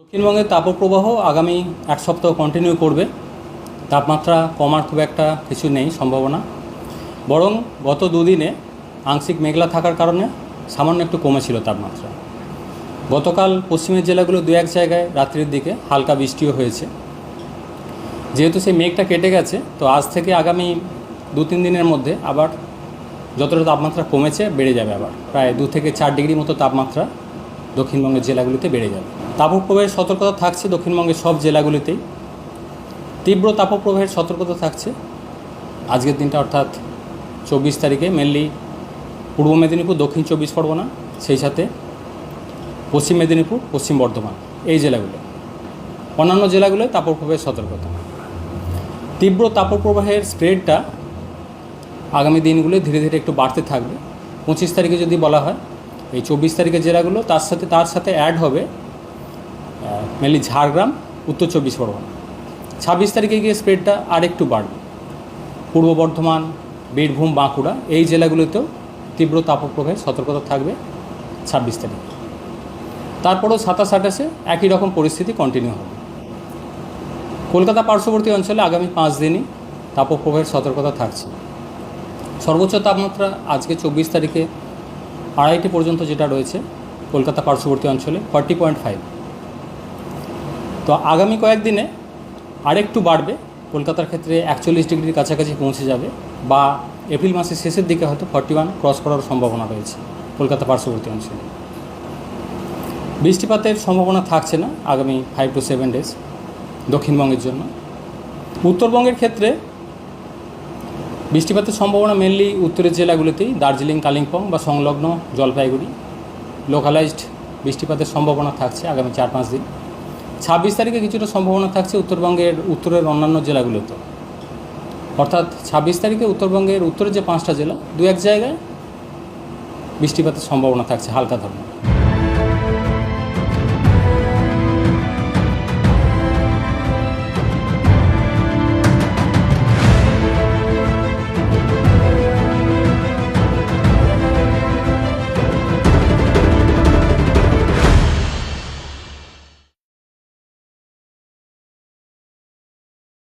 দক্ষিণবঙ্গের তাপপ্রবাহ আগামী এক সপ্তাহ কন্টিনিউ করবে। তাপমাত্রা কমার খুব একটা কিছু নেই, সম্ভাবনা। বরং গত দুদিনে আংশিক মেঘলা থাকার কারণে সামান্য একটু কমেছিল তাপমাত্রা। গতকাল পশ্চিমের জেলাগুলো দু এক জায়গায় রাত্রির দিকে হালকা বৃষ্টিও হয়েছে। যেহেতু সেই মেঘটা কেটে গেছে, তো আজ থেকে আগামী দু তিন দিনের মধ্যে আবার যতটা তাপমাত্রা কমেছে, বেড়ে যাবে আবার। প্রায় দু থেকে চার ডিগ্রি মতো তাপমাত্রা দক্ষিণবঙ্গের জেলাগুলিতে বেড়ে যাবে। তাপপ্রবাহের সতর্কতা থাকছে দক্ষিণবঙ্গের সব জেলাগুলিতেই। তীব্র তাপপ্রবাহের সতর্কতা থাকছে। আজকের দিনটা অর্থাৎ চব্বিশ তারিখে মেনলি পূর্ব মেদিনীপুর, দক্ষিণ চব্বিশ পরগনা, সেই সাথে পশ্চিম মেদিনীপুর, পশ্চিম বর্ধমান, এই জেলাগুলো। অন্যান্য জেলাগুলোয় তাপপ্রবাহের সতর্কতা। তীব্র তাপপ্রবাহের স্প্রেডটা আগামী দিনগুলো ধীরে ধীরে একটু বাড়তে থাকবে। পঁচিশ তারিখে যদি বলা হয় এই চব্বিশ তারিখের জেলাগুলো তার সাথে তার সাথে অ্যাড হবে মেনলি ঝাড়গ্রাম, উত্তর চব্বিশ পরগনা। ছাব্বিশ তারিখে গিয়ে স্প্রেডটা আরেকটু বাড়বে। পূর্ব বর্ধমান, বীরভূম, বাঁকুড়া, এই জেলাগুলোতেও তীব্র তাপপ্রবাহের সতর্কতা থাকবে ছাব্বিশ তারিখ। তারপরেও সাতাশ, আঠাশে একই রকম পরিস্থিতি কন্টিনিউ হবে। কলকাতা পার্শ্ববর্তী অঞ্চলে আগামী পাঁচ দিনই তাপপ্রবাহের সতর্কতা থাকছে। সর্বোচ্চ তাপমাত্রা আজকে চব্বিশ তারিখে আড়াইটি পর্যন্ত যেটা রয়েছে কলকাতা পার্শ্ববর্তী অঞ্চলে, ফর্টি পয়েন্ট ফাইভ। তো আগামী কয়েকদিনে আরেকটু বাড়বে, কলকাতার ক্ষেত্রে একচল্লিশ ডিগ্রির কাছাকাছি পৌঁছে যাবে বা এপ্রিল মাসের শেষের দিকে হয়তো ফর্টি ওয়ান ক্রস করার সম্ভাবনা রয়েছে কলকাতা পার্শ্ববর্তী অঞ্চলে। বৃষ্টিপাতের সম্ভাবনা থাকছে না আগামী ফাইভ টু সেভেন ডেজ দক্ষিণবঙ্গের জন্য। উত্তরবঙ্গের ক্ষেত্রে বৃষ্টিপাতের সম্ভাবনা মেনলি উত্তরের জেলাগুলিতেই, দার্জিলিং, কালিম্পং বা সংলগ্ন জলপাইগুড়ি। লোকালাইজড বৃষ্টিপাতের সম্ভাবনা থাকছে আগামী চার পাঁচ দিন। ছাব্বিশ তারিখে কিছুটা সম্ভাবনা থাকছে উত্তরবঙ্গের উত্তরের অন্যান্য জেলাগুলোতে। অর্থাৎ ছাব্বিশ তারিখে উত্তরবঙ্গের উত্তরের যে পাঁচটা জেলা, দু এক জায়গায় বৃষ্টিপাতের সম্ভাবনা থাকছে হালকা ধরনের।